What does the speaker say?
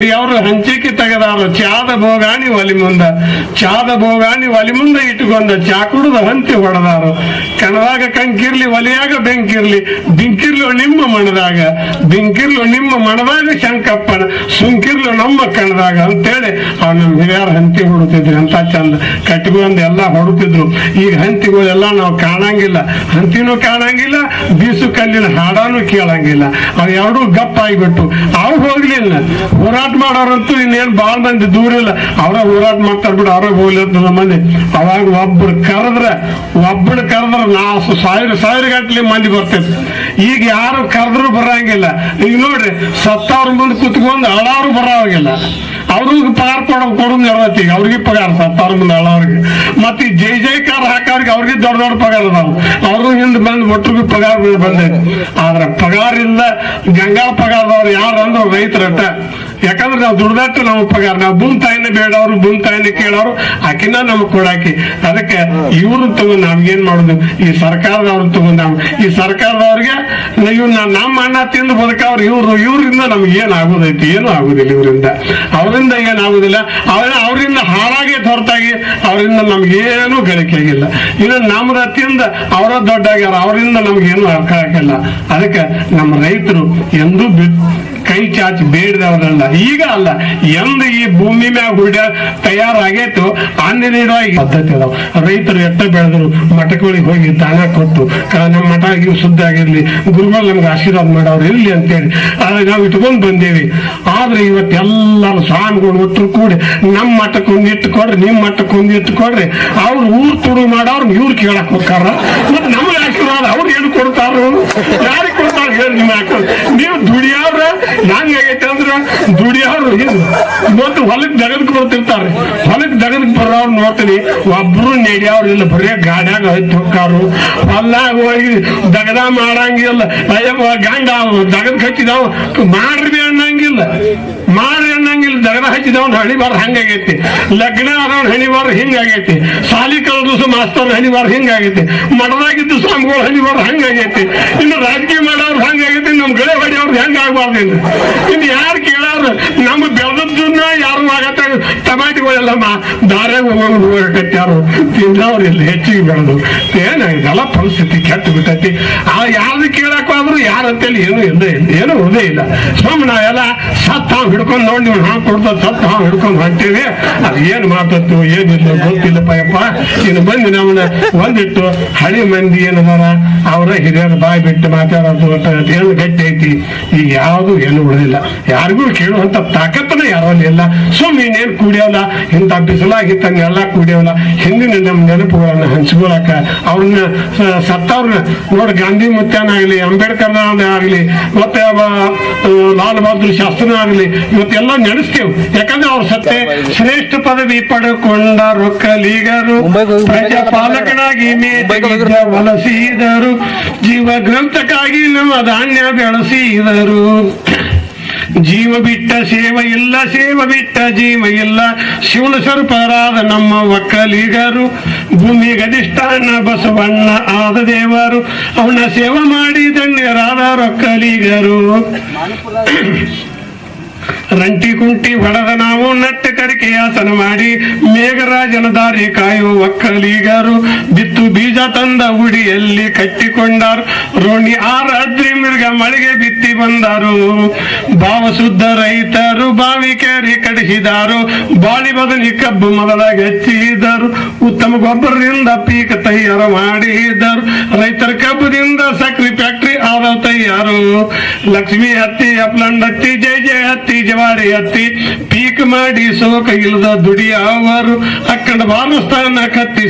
ಅವರು ಹಂಚಿಕೆ ತೆಗೆದಾರು ಚಾದ ಭೋಗಾಣಿ ಒಲಿ ಮುಂದ. ಚಾದ ಭೋಗಾಣಿ ಒಲಿ ಮುಂದ ಇಟ್ಟುಕೊಂಡ ಚಾ ಕುಡಿದ ಹಂತಿ ಹೊಡೆದಾರು. ಕಣದಾಗ ಕಂಕಿರ್ಲಿ, ಒಲಿಯಾಗ ಬೆಂಕಿರ್ಲಿ, ಬಿಂಕಿರ್ಲು ನಿಮ್ಮ ಮಣದಾಗ. ಬಿಂಕಿರ್ಲು ನಿಮ್ಮ ಮಣದಾಗ ಶಂಕಪ್ಪನ, ಸುಂಕಿರ್ಲು ನಮ್ಮ ಕಣದಾಗ. ಅಂತೇಳಿ ಅವ್ರು ನಮ್ಮ ಹಿರಿಯರ ಹಂತಿ ಹೊಡುತ್ತಿದ್ರು. ಅಂತ ಚಂದ. ಕಟ್ಟಿಗೊಂದು ಎಲ್ಲ ಹೊಡುತ್ತಿದ್ರು. ಈಗ ಹಂತಿಗಳೆಲ್ಲ ನಾವು ಕಾಣಂಗಿಲ್ಲ. ಹಂತಿನೂ ಕಾಣಂಗಿಲ್ಲ ಬೀಸು ಕಲ್ಲಿನ ಹಾಡಾನು ಕೇಳಂಗಿಲ್ಲ. ಅವು ಎರಡೂ ಗಪ್ಪ ಆಗಿಬಿಟ್ಟು ಅವು ಹೋಗ್ಲಿಲ್ಲ. ಹೋರಾಟ ಮಾಡೋರಂತೂ ಇನ್ನೇನು ಭಾಳ ಮಂದಿ ದೂರ ಇಲ್ಲ. ಅವರ ಹೋರಾಟ ಮಾಡ್ತಾರ ಬಿಡು ಅವ್ರ ಹೋಗ್ಲಿ ಅಂತ ನಮ್ಮ ಮಂದಿ. ಅವಾಗ ಒಬ್ಬರು ಕರೆದ್ರೆ ಒಬ್ಬಳು ಕರೆದ್ರೆ ನಾಲ್ಕು ಸಾವಿರ ಸಾವಿರ ಗಟ್ಟಲೆ ಮಂದಿ ಬರ್ತೈತಿ ಈಗ ಯಾರು ಕರೆದ್ರು ಬರಂಗಿಲ್ಲ. ಈಗ ನೋಡ್ರಿ, ಸತ್ತವ್ರ ಮುಂದೆ ಕುತ್ಕೊಂಡು ಅಳಾರು ಬರೋವಾಗಿಲ್ಲ ಅವ್ರಿಗೆ ಪಗಾರ ಕೊಡೋ ಕೊಡೋದು ಇರ್ತೈತಿ ಈಗ ಅವ್ರಿಗೆ ಪಗಾರ, ಸತ್ತವ್ರ ಮುಂದೆ ಅಳವ್ರಿಗೆ. ಮತ್ತೆ ಈ ಜೈ ಜೈಕಾರ ಹಾಕೋರಿಗೆ ಅವ್ರಿಗೆ ದೊಡ್ಡ ದೊಡ್ಡ ಪಗಾರ ಅದಾವ. ಅವರು ಹಿಂದೆ ಬಂದು ಒಟ್ಟಿಗೆ ಪಗಾರ ಬಂದೈತಿ. ಆದ್ರೆ ಪಗಾರ ಇಲ್ಲ ಗಂಗಾ ಪಗಾರದವ್ರು ಯಾರು ಅಂದ್ರೆ ರೈತರಟ್ಟ ಯಾಕಂದ್ರೆ ನಾವು ದುಡ್ದಟ್ಟು ನಾವು ಪಗಾರ ನಾವು ಭೂಮಿ ತಾಯಿನ ಬೇಡವ್ರು, ಭೂಮಿ ತಾಯಿನ ಕೇಳೋರು, ಆಕಿನ ನಮ್ಗೆ ಕೊಡಾಕಿ ಅದಕ್ಕೆ ಇವ್ರನ್ನ ತಗೊಂಡ್ ನಾವೇನ್ ಮಾಡುದು? ಈ ಸರ್ಕಾರದವ್ರನ್ನ ತಗೊಂಡ್ ನಾವು ಈ ಸರ್ಕಾರದವ್ರಿಗೆ ಇವ್ ನಮ್ಮ ಅಣ್ಣ ತಿಂದು ಬದುಕವ್ರು ಇವ್ರು. ಇವ್ರಿಂದ ನಮ್ಗೆ ಏನ್ ಆಗೋದೈತಿ? ಏನು ಆಗುದಿಲ್ಲ ಇವರಿಂದ. ಅವರಿಂದ ಏನಾಗುದಿಲ್ಲ ಅವ್ರ ಅವರಿಂದ ಹಾಳಾಗಿ ಹೊರತಾಗಿ ಅವರಿಂದ ನಮ್ಗೇನು ಗಳಿಕೆ ಆಗಿಲ್ಲ. ಇನ್ನು ನಮ್ದ ತಿಂದ ಅವರ ದೊಡ್ಡಾಗ್ಯಾರ, ಅವರಿಂದ ಅರ್ಥ ಆಗಿಲ್ಲಾ. ಅದಕ್ಕೆ ನಮ್ಮ ರೈತರು ಎಂದೂ ಬಿಟ್ ಕೈ ಚಾಚಿ ಬೇಡದವರಲ್ಲ ಈಗ ಅಲ್ಲ ಎಂದ ಈ ಭೂಮಿ ಮ್ಯಾಗ ಹುಡ ತಯಾರಾಗೇತು ಆಂಜನೇಯವಾಗಿ ಪದ್ಧತಿ ಅದಾವ. ರೈತರು ಎತ್ತ ಬೆಳೆದ್ರು, ಮಠಗಳಿಗೆ ಹೋಗಿ ದಾನ ಕೊಟ್ಟು ನಮ್ಮ ಮಠ ಶುದ್ಧ ಆಗಿರ್ಲಿ, ಗುರುಗಳು ನಮ್ಗೆ ಆಶೀರ್ವಾದ ಮಾಡೋರು ಇರ್ಲಿ ಅಂತೇಳಿ. ಆದ್ರೆ ನಾವು ಇಟ್ಕೊಂಡು ಬಂದೇವಿ. ಆದ್ರೆ ಇವತ್ತೆಲ್ಲರೂ ಸ್ವಾಮಿಗಳು ಒಟ್ಟರು ಕೂಡಿ ನಮ್ಮ ಮಠಕ್ಕೆ ಒಂದು ಇಟ್ಟು ಕೊಡ್ರಿ, ನಿಮ್ಮ ಮಠಕ್ಕೆ ಒಂದು ಇಟ್ಟು ಕೊಡ್ರಿ. ಅವ್ರು ಊರ್ ತುಡು ಮಾಡೋರು ಇವ್ರು ಕೇಳಕ್ ಹೋಗ್ತಾರ. ಮತ್ತೆ ನಮ್ಗೆ ಆಶೀರ್ವಾದ ಅವ್ರು ಏನು ಕೊಡ್ತಾರ? ಯಾರಿಗೆ ಕೊಡ್ತಾರ? ಹೇಳಿ ನಿಮ್ಮ ನೀವು ಅಂದ್ರ ಇವತ್ತು ಹೊಲಕ್ಕೆ ದಗದಕ್ಕೆ ಬರ್ತಿರ್ತಾರೆ. ಹೊಲಕ್ಕೆ ದಗದಕ್ಕೆ ಬರೋರು ನೋಡ್ತೀನಿ. ಒಬ್ರು ಇಲ್ಲ ಬರೀ ಗಾಡ್ಯಾಗ ಹತ್ತಿ ಹೋಗ್ತಾರು ಹೊಲ್ದಾಗ ಹೋಗಿ ದಗದ ಮಾಡಂಗಿಲ್ಲ. ಅಯ್ಯಪ್ಪ ಗಂಡ ದಗದಕ್ಕೆ ಹಚ್ಚಿದವ ಮಾಡ್ರಿ ಅನ್ನಂಗಿಲ್ಲ. ಮಾಡ್ರಿ ಅನ್ನಂಗಿಲ್ಲ. ದಗದ ಹಚ್ಚಿದವನ್ ಹಣಿಬಾರ ಹಂಗಾಗೈತಿ. ಲಗ್ನ ಆದವನ್ ಹಣಿಬಾರ ಹಿಂಗಾಗೈತಿ. ಸಾಲಿ ಕಲ್ದು ಮಾಸ್ತರ್ ಹಣಿಬಾರ ಹಿಂಗಾಗೈತಿ. ಮಡದಾಗಿದ್ದ ಸ್ವಾಮಿಗಳು ಹಣಿಬಾರ ಹಂಗಾಗೈತಿ. ಇನ್ನು ರಾಜಕೀಯ ಮಾಡೋರು ಹಂಗಾಗೈತಿ. ನಮ್ ಗಳೆ ಹೊಡಿಯವ್ರು ಹೆಂಗ ಆಗ್ಬಾರ್ದು ಇನ್ನು? ಯಾರು ಕೇಳೋರು? ನಮ್ಮ ಬೆಳೆದದ್ದನ್ನ ಯಾರು ಆಗತ್ತ? ಟಮಾಟಿಗಳೆಲ್ಲಮ್ಮ ದಾರ್ಯಾಗ ಹೋಗೋರು ಹೋಗಕತ್ಯಾರು ತಿಂದವ್ರು ಇಲ್ಲಿ ಹೆಚ್ಚಿಗೆ ಬೆಳೆದು ಏನಾಗಿದೆಲ್ಲ ಪರಿಸ್ಥಿತಿ ಕೆಟ್ಟು ಬಿಟ್ಟೈತಿ. ಆ ಯಾರು ಕೇಳಕ್ ಹೋದ್ರು ಯಾರ ಅಂತೇಳಿ ಏನು ಇಲ್ಲ, ಏನು ಉದೇ ಇಲ್ಲ. ಸುಮ್ ನಾವೆಲ್ಲ ಸತ್ ಹಾವು ಹಿಡ್ಕೊಂಡು ನೋಡಿ ನೀವು ಹಾವು ಕೊಡ್ತ ಸತ್ ಹಿಡ್ಕೊಂಡು ಹೊಂಟೇವಿ. ಅದು ಏನು ಮಾತತ್ತು, ಏನಿಲ್ಲ, ಗೊತ್ತಿಲ್ಲಪ್ಪ ಯಪ್ಪ. ಇನ್ನು ಬಂದು ನಮ್ಮನ್ನ ಒಂದಿಟ್ಟು ಹಳಿ ಮಂದಿ ಏನದಾರ, ಅವರ ಹಿರಿಯರು ಬಾಯಿ ಬಿಟ್ಟು ಮಾತಾಡೋದು ಅಂತ ಏನು ಗಟ್ಟಿ ಐತಿ. ಈಗ ಯಾವುದು ಏನು ಉಳಿದಿಲ್ಲ. ಯಾರಿಗೂ ಕೇಳುವಂತ ತಾಕತ್ತನ ಯಾರಲ್ಲಿ ಇಲ್ಲ ಸುಮ್ಮನೆ ಇನ್ನೇನು ಕುಡಿಯೋಲ್ಲ ಇಂಥ ಬಿಸಿಲಾಗಿತ್ತಂಗೆಲ್ಲ ಕುಡಿಯೋಲ್ಲ ಹಿಂದಿನ ನಮ್ಮ ನೆನಪುಗಳನ್ನ ಹಂಚ್ಕೊಳಕ ಅವ್ರನ್ನ ಸತ್ತವ್ರನ್ನ. ನೋಡಿ ಗಾಂಧಿ ಮುತ್ಯಾನಾಗ್ಲಿ ಅಂಬೇಡ್ಕರ್ ಆಗಲಿ ಮತ್ತೆ ಅವ, ಆ, ಲಾಲ್ ಬಹದ್ದೂರ್ ಶಾಸ್ತ್ರನ ಆಗಲಿ ಇವತ್ತೆಲ್ಲ ನಡೆಸ್ತೇವೆ ಯಾಕಂದ್ರೆ ಅವ್ರ ಸತ್ತೆ ಶ್ರೇಷ್ಠ ಪದವಿ ಪಡ್ಕೊಂಡ ಹೋಗಿ- ಪ್ರಜಾಪಾಲಕನಾಗಿ ವಲಸಿದರು. ಜೀವ ಗ್ರಂಥಕ್ಕಾಗಿ ನಮ್ಮ ಧಾನ್ಯ ಬೆಳೆಸಿದರು. ಜೀವ ಬಿಟ್ಟ ಸೇವ ಇಲ್ಲ, ಸೇವ ಬಿಟ್ಟ ಜೀವ ಇಲ್ಲ. ಶಿವನ ಸ್ವರೂಪರಾದ ನಮ್ಮ ಒಕ್ಕಲಿಗರು, ಭೂಮಿ ಗದಿಷ್ಠಾನ ಬಸವಣ್ಣ ಆದ ದೇವರು. ಅವನ ಸೇವೆ ಮಾಡಿ ಧನ್ಯರಾದ ರೊಕ್ಕಲಿಗರು ರಂಟಿ ಕುಂಟಿ ಹೊಡೆದ ನಾವು ನಟ್ಟ ಕರಿಕೆ ಆಸನ ಮಾಡಿ ಮೇಘರಾಜನ ದಾರಿ ಕಾಯು ಒಕ್ಕಲಿಗರು ಬಿತ್ತು ಬೀಜ ತಂದ ಉಡಿಯಲ್ಲಿ ಕಟ್ಟಿಕೊಂಡರು. ರೋಣಿ ಆರ ಅದ್ರಿ ಮಿರ್ಗ ಮಳೆಗೆ ಬಿತ್ತಿ ಬಂದರು. ಭಾವ ಶುದ್ಧ ರೈತರು ಬಾವಿ ಕೇರಿ ಕಡಿಸಿದರು. ಬಾಳಿ ಬದನಿ ಕಬ್ಬು ಮೊದಲಾಗಿ ಹೆಚ್ಚಿದರು ಉತ್ತಮ ಗೊಬ್ಬರದಿಂದ ಪೀಕ ತಯಾರು ಮಾಡಿದರು. ರೈತರ ಕಬ್ಬದಿಂದ ಸಕ್ರಿ ಫ್ಯಾಕ್ಟ್ರಿ ಯಾರು? ಲಕ್ಷ್ಮಿ ಹತ್ತಿ, ಅಪ್ಲಂಡ್ ಹತ್ತಿ, ಜೈ ಜೈ ಹತ್ತಿ, ಜವಾರಿ ಹತ್ತಿ, ಪೀಕ್ ಮಾಡಿ ಸೋಕ ಇಲ್ಲದ ದುಡಿಯವರು ಅಕ್ಕಂಡ ಬಾಲಸ್ಥಾನ ಕತ್ತಿ